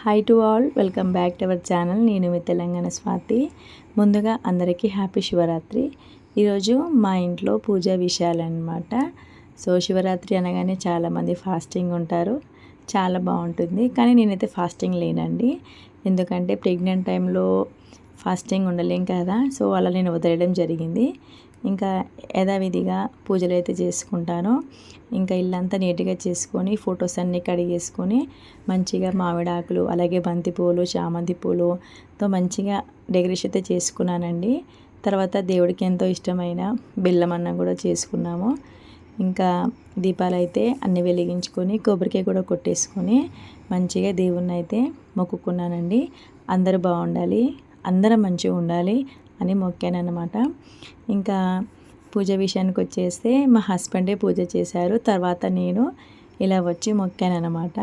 Hi to all welcome back to our channel నేను మీ తెలంగాణ స్వాతి. ముందుగా అందరికీ హ్యాపీ శివరాత్రి. ఈరోజు మా ఇంట్లో పూజా విషయాలన్నమాట. సో శివరాత్రి అనగానే చాలామంది ఫాస్టింగ్ ఉంటారు. చాలా బాగుంటుంది. కానీ నేనైతే ఫాస్టింగ్ లేనండి. ఎందుకంటే ప్రెగ్నెంట్ టైంలో ఫాస్టింగ్ ఉండలేం కదా. సో అలా నేను వదిలేయడం జరిగింది. ఇంకా యథావిధిగా పూజలు అయితే చేసుకుంటాను. ఇంకా ఇల్లంతా నీట్గా చేసుకొని ఫొటోస్ అన్నీ కడిగేసుకొని మంచిగా మామిడాకులు అలాగే బంతిపూలు చామంతి పూలుతో మంచిగా డెకరేషన్ అయితే చేసుకున్నానండి. తర్వాత దేవుడికి ఎంతో ఇష్టమైన బెల్లం అన్నం కూడా చేసుకున్నాము. ఇంకా దీపాలు అయితే అన్ని వెలిగించుకొని కొబ్బరికాయ కూడా కొట్టేసుకొని మంచిగా దేవుణ్ణి అయితే మొక్కుకున్నానండి. అందరూ బాగుండాలి అందరం మంచిగా ఉండాలి అని మొక్కాను అనమాట ఇంకా పూజ విషయానికి వచ్చేస్తే మా హస్బెండే పూజ చేశారు. తర్వాత నేను ఇలా వచ్చి మొక్కాను అనమాట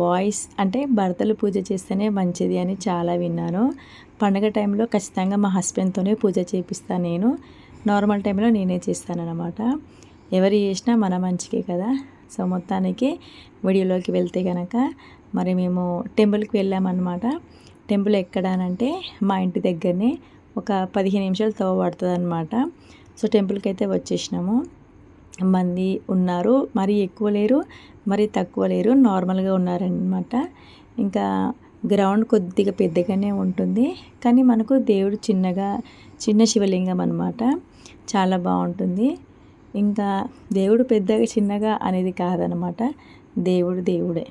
బాయ్స్ అంటే భర్తలు పూజ చేస్తేనే మంచిది అని చాలా విన్నాను. పండగ టైంలో ఖచ్చితంగా మా హస్బెండ్తోనే పూజ చేపిస్తాను నేను. నార్మల్ టైంలో నేనే చేస్తానన్నమాట. ఎవరు చేసినా మన మంచికే కదా. సో మొత్తానికి వీడియోలోకి వెళ్తే కనుక మరి మేము టెంపుల్కి వెళ్ళామన్నమాట. టెంపుల్ ఎక్కడానంటే మా ఇంటి దగ్గరనే ఒక పదిహేను నిమిషాలు తవ్వ పడుతుంది అనమాట సో టెంపుల్కి అయితే వచ్చేసినాము. మంది ఉన్నారు. మరి ఎక్కువ లేరు మరి తక్కువ లేరు. నార్మల్గా ఉన్నారనమాట ఇంకా గ్రౌండ్ కొద్దిగా పెద్దగానే ఉంటుంది. కానీ మనకు దేవుడు చిన్నగా చిన్న శివలింగం అనమాట చాలా బాగుంటుంది. ఇంకా దేవుడు పెద్దగా చిన్నగా అనేది కాదనమాట దేవుడు దేవుడే.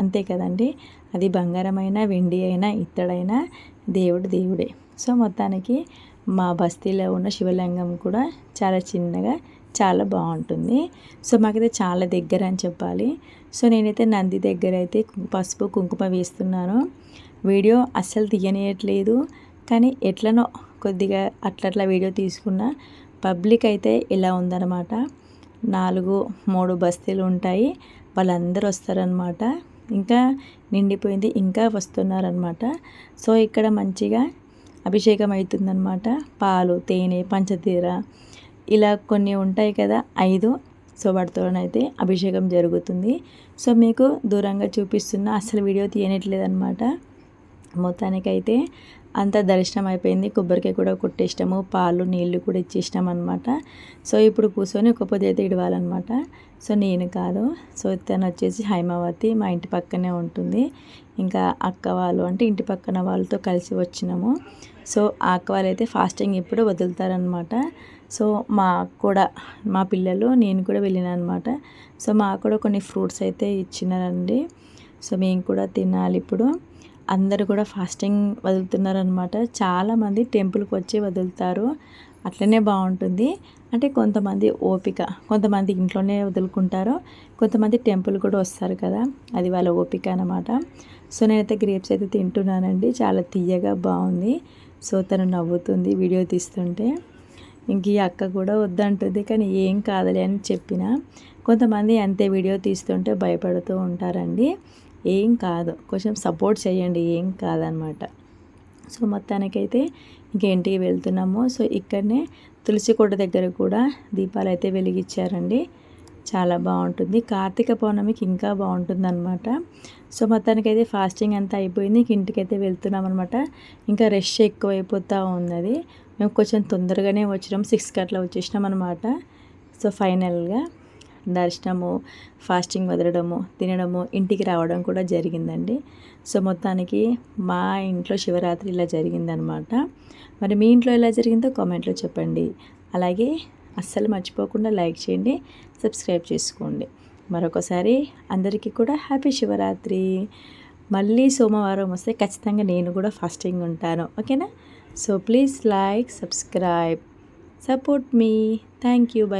అంతే కదండి. అది బంగారమైనా వెండి అయినా ఇత్తడైనా దేవుడు దేవుడే. సో మొత్తానికి మా బస్తీలో ఉన్న శివలింగం కూడా చాలా చిన్నగా చాలా బాగుంటుంది. సో మాకైతే చాలా దగ్గర అని చెప్పాలి. సో నేనైతే నంది దగ్గర అయితే పసుపు కుంకుమ వేస్తున్నాను. వీడియో అస్సలు తీయనియట్లేదు. కానీ ఎట్లనో కొద్దిగా అట్లట్లా వీడియో తీసుకున్న పబ్లిక్ అయితే ఇలా ఉందన్నమాట. నాలుగు మూడు బస్తీలు ఉంటాయి. వాళ్ళందరూ వస్తారనమాట ఇంకా నిండిపోయింది ఇంకా వస్తున్నారనమాట సో ఇక్కడ మంచిగా అభిషేకం అవుతుందన్నమాట పాలు తేనె పంచతీర ఇలా కొన్ని ఉంటాయి కదా ఐదు సో వాటితోనైతే అభిషేకం జరుగుతుంది. సో మీకు దూరంగా చూపిస్తున్న అసలు వీడియో తీయనట్లేదనమాట మొత్తానికైతే అంత దర్శనం అయిపోయింది. కొబ్బరికాయ కూడా కొట్టేసినాము. పాలు నీళ్ళు కూడా ఇచ్చేసినాం అనమాట సో ఇప్పుడు కూర్చొని ఒక పొద్దు అయితే ఇడవాలన్నమాట. సో నేను కాదు. సో తను వచ్చేసి హైమావతి మా ఇంటి పక్కనే ఉంటుంది. ఇంకా అక్క వాళ్ళు అంటే ఇంటి పక్కన వాళ్ళతో కలిసి వచ్చినాము. సో ఆ అక్క వాళ్ళు అయితే ఫాస్టింగ్ ఇప్పుడు వదులుతారనమాట సో మా కూడా మా పిల్లలు నేను కూడా వెళ్ళిన అనమాట సో మాకు కూడా కొన్ని ఫ్రూట్స్ అయితే ఇచ్చినారండి. సో మేము కూడా తినాలి ఇప్పుడు. అందరు కూడా ఫాస్టింగ్ వదులుతున్నారనమాట చాలామంది టెంపుల్కి వచ్చి వదులుతారు. అట్లనే బాగుంటుంది. అంటే కొంతమంది ఓపిక కొంతమంది ఇంట్లోనే వదులుకుంటారు. కొంతమంది టెంపుల్ కూడా వస్తారు కదా అది వాళ్ళ ఓపిక అనమాట సో నేనైతే గ్రేప్స్ అయితే తింటున్నానండి. చాలా తీయగా బాగుంది. సో తను నవ్వుతుంది వీడియో తీస్తుంటే. ఇంక ఈ అక్క కూడా వద్దంటుంది కానీ ఏం కాదులే అని చెప్పిన. కొంతమంది అంతే వీడియో తీస్తుంటే భయపడుతూ ఉంటారండి. ఏం కాదు. కొంచెం సపోర్ట్ చేయండి. ఏం కాదనమాట. సో మొత్తానికైతే ఇంకేంటికి వెళ్తున్నాము. సో ఇక్కడనే తులసి కోట దగ్గర కూడా దీపాలు అయితే వెలిగించారండి. చాలా బాగుంటుంది. కార్తీక పౌర్ణమికి ఇంకా బాగుంటుంది అనమాట సో మొత్తానికైతే ఫాస్టింగ్ అంతా అయిపోయింది. ఇంటికి ఇంటికైతే వెళ్తున్నాం అనమాట ఇంకా రష్ ఎక్కువైపోతూ ఉన్నది. మేము కొంచెం తొందరగానే వచ్చినాం. సిక్స్కి అట్లా వచ్చేసినాం అనమాట సో ఫైనల్గా దర్శనము ఫాస్టింగ్ వదలడము తినడము ఇంటికి రావడం కూడా జరిగిందండి. సో మొత్తానికి మా ఇంట్లో శివరాత్రి ఇలా జరిగిందనమాట. మరి మీ ఇంట్లో ఎలా జరిగిందో కామెంట్లో చెప్పండి. అలాగే అస్సలు మర్చిపోకుండా లైక్ చేయండి సబ్స్క్రైబ్ చేసుకోండి. మరొకసారి అందరికీ కూడా హ్యాపీ శివరాత్రి. మళ్ళీ సోమవారం వస్తే ఖచ్చితంగా నేను కూడా ఫాస్టింగ్ ఉంటాను. ఓకేనా? So please like subscribe support me. Thank you bye.